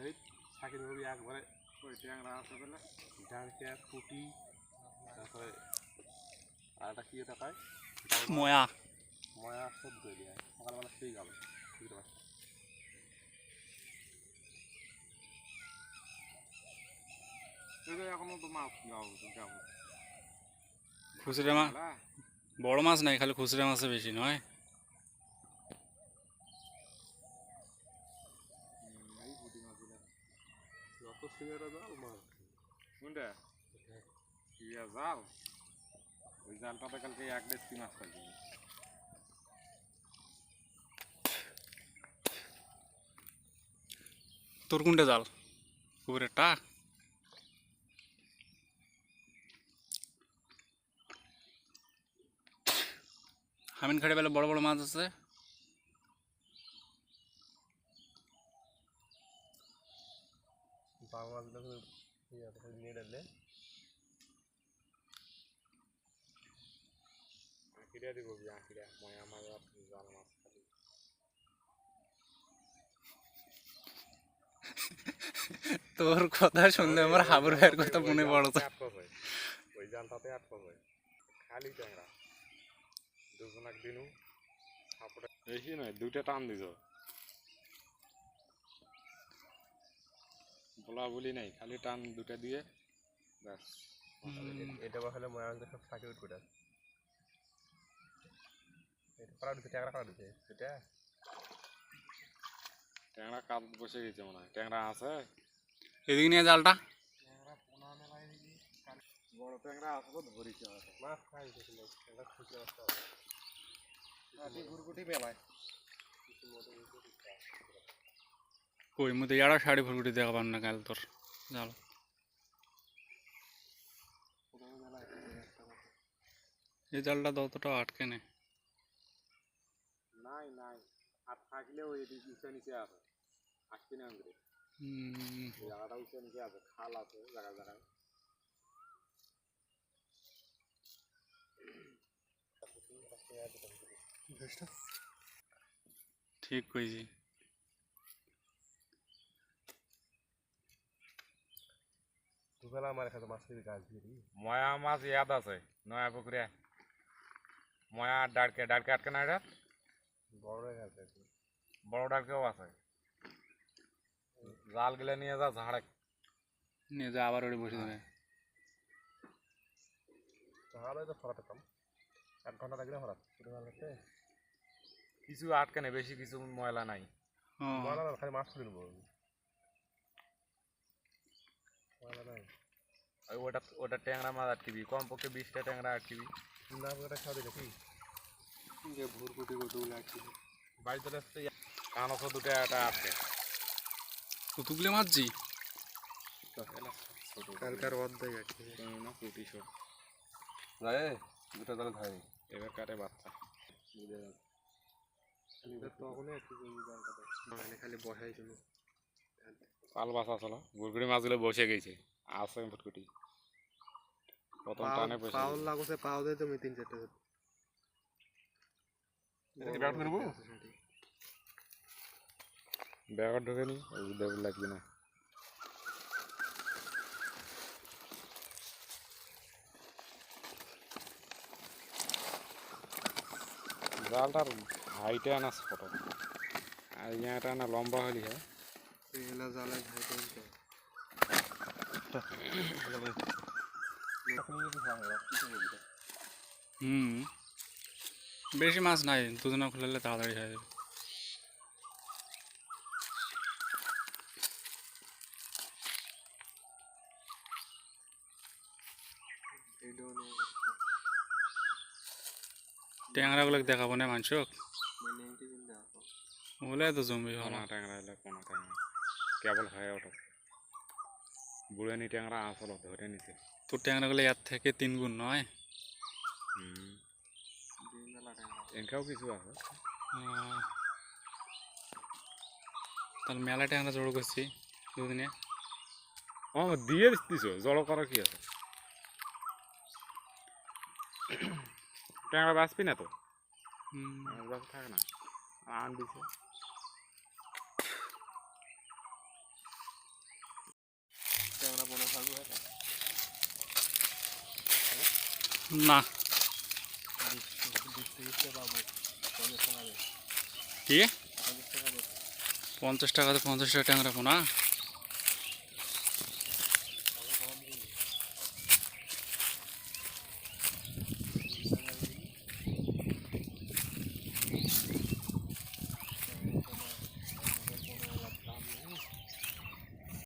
দেবে সাকির ভাবি একবারে ওই ট্যাংরা আছে বলে। ডাঁড়কে পুটি তারপরে আর একটা কি এটা পায় ময়া। ময়া সব ধরে দেয়। সকালবেলা সেই গেল। বুঝতে পারছি এখনও তো মাছ খুচরা মাছ বড় মাছ নাই খালি খুচরা মাছে বেশি নয় এই পুঁটি মাছগুলো যত সিঙ্গারা দাও মাছ কোনটা ইয়া জাল ওই জালটাতে কালকে এক দেড় মাছ পাইছি তোর কোনটা জাল পুকুরেরটা হামিন খাড়ে বেলা বড় বড় মাছ আছে বাংলা মাছগুলো নিয়ে ডাললে আঁকিরা দিব আঁকিরা ময়া মাছ আর জাল মাছ খালি তোর কথা শুনলে আমার হাবুর ভাইয়ের কথা মনে পড়ছে ওই জালটাতে আটকা যায় খালি ট্যাংরা দুজন একদিনও সাপড়ে বেশি নয় দুইটা টান দিছ বলা বলি নাই খালি টান দুটা দিয়ে ব্যাস। এটা হলে ময়া সব সাকির উঠবে করা দিচ্ছে ট্যাংরা করা দিচ্ছে এটা? ট্যাংরা কাজ বসে গেছে মনে হয়। ট্যাংরা আছে? এদিকে নিয়ে জালটা। বড় ট্যাংরা আছে তো ধরিছে মাছ খাই ট্যাংরা খুচরা মাছ খাওয়া গুরগুটি মেলায়। কই মধ্যে এড়া শাড়ি ফুলগুটি দেখাবার না কাল তোর। জাল এই জালটা ততটা আটকে নেই নাই নাই। আর থাকলেও এই উঁচা নিচে আছে। আসতে না আমাদের জায়গাটা উঁচা নিচে আছে খাল আছে জায়গায় জায়গায়। ঠিক কইছি। দুবেলা আমার এখানে মাছ গাছ দিয়ে দিই। ময়া মাছ ইয়াদ আছে নয়া পুকুরে। ময়া ডাড়কে ডাড়কে আটকে না এটা? বড় গাছ আছে বড় ডাড়কেও আছে। জাল গিলে নিয়ে যা ঝাড়ে। নিয়ে যা আবার ওরে বসে দেবে। তাহলে তো ফরাতে কম এক ঘণ্টা লাগলে ফরাত কিছু আটকে নেই বেশি কিছু ময়লা নাই। ময়লা খালি মাছ তুলে নেব। ময়লা নাই। ওটা ওটা ট্যাংরা মাছ আটকিবি কমপক্ষে বিশটা ট্যাংরা আটকিবি না ওটা খাওয়া দিলে কি যে ভুরকুটি গুটুগুলো আটকিবি বাড়িতে আসতে কানসো দুটো একটা আটকে কতগুলো মাছজি কালকার অর্ধেক আছে। না পুটি শোট যায় দুটো তাহলে ধরে এবার কাটে বাচ্চা। মানে পাল বাসা চলো ভুরকুটি মাছগুলো বসে গেছে। আছে ভুরকুটি প্রথম টানে বসে পাউল লাগছে পাও দিয়ে তুমি তিন চারটে ব্যাট করব ব্যাগট ঢুকে নি দেব লাগবে না। জালটার হাইটে আনাস ফটো আর ইয়াটা না লম্বা হলি হ্যাঁ। ভাই তো হুম। বেশি মাছ নাই দুজনা খুললে তাড়াতাড়ি হয়ে যাবে। ট্যাংরাগুলো দেখাবো না মাংস ওগুলো তো জমবে ভালো ট্যাংরা হলে কোনা ট্যাংরা। কেবল হয়ে ওঠো। বুড়ানি ট্যাংরা আসল ধরে নিতে তোর ট্যাংরাগুলো এর থেকে তিন গুণ নয়? হুম। কিছু আছে। তাহলে মেলা ট্যাংরা জড়ো করছি দুদিনে। ও দিয়ে দিস জড়ো করা কি আছে? ট্যাংরা বাঁচবি না তো? থাকে না। আন দিছে ট্যাংরা পোনা ছাড়বো এটা না। পঞ্চাশ টাকা তো পঞ্চাশ টাকা ট্যাংরা পোনা।